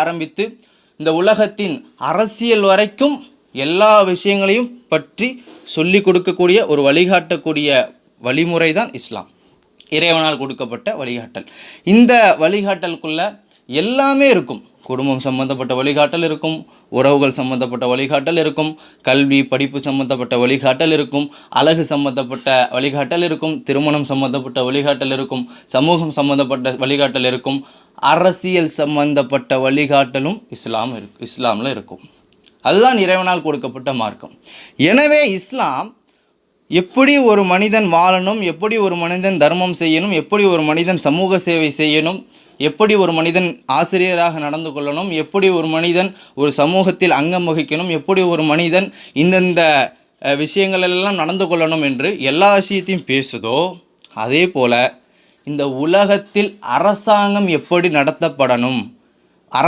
ஆரம்பித்து இந்த உலகத்தின் அரசியல் வரைக்கும் எல்லா விஷயங்களையும் பற்றி சொல்லி கொடுக்கக்கூடிய ஒரு வழிகாட்டக்கூடிய வழிமுறை தான் இஸ்லாம். இறைவனால் கொடுக்கப்பட்ட வழிகாட்டல். இந்த வழிகாட்டலுக்குள்ள எல்லாமே இருக்கும். குடும்பம் சம்பந்தப்பட்ட வழிகாட்டல் இருக்கும். உறவுகள் சம்பந்தப்பட்ட வழிகாட்டல் இருக்கும். கல்வி படிப்பு சம்பந்தப்பட்ட வழிகாட்டல் இருக்கும். அழகு சம்பந்தப்பட்ட வழிகாட்டல் இருக்கும். திருமணம் சம்பந்தப்பட்ட வழிகாட்டல் இருக்கும். சமூகம் சம்பந்தப்பட்ட வழிகாட்டல் இருக்கும். அரசியல் சம்பந்தப்பட்ட வழிகாட்டலும் இஸ்லாம் இருக்கு இஸ்லாமில் இருக்கும். அதுதான் இறைவனால் கொடுக்கப்பட்ட மார்க்கம். எனவே இஸ்லாம் எப்படி ஒரு மனிதன் வாழணும் எப்படி ஒரு மனிதன் தர்மம் செய்யணும் எப்படி ஒரு மனிதன் சமூக சேவை செய்யணும் எப்படி ஒரு மனிதன் ஆசிரியராக நடந்து கொள்ளணும் எப்படி ஒரு மனிதன் ஒரு சமூகத்தில் அங்கம் வகிக்கணும் எப்படி ஒரு மனிதன் இந்தந்த விஷயங்களெல்லாம் நடந்து கொள்ளணும் என்று எல்லா விஷயத்தையும் பேசுதோ அதே போல் இந்த உலகத்தில் அரசாங்கம் எப்படி நடத்தப்படணும்?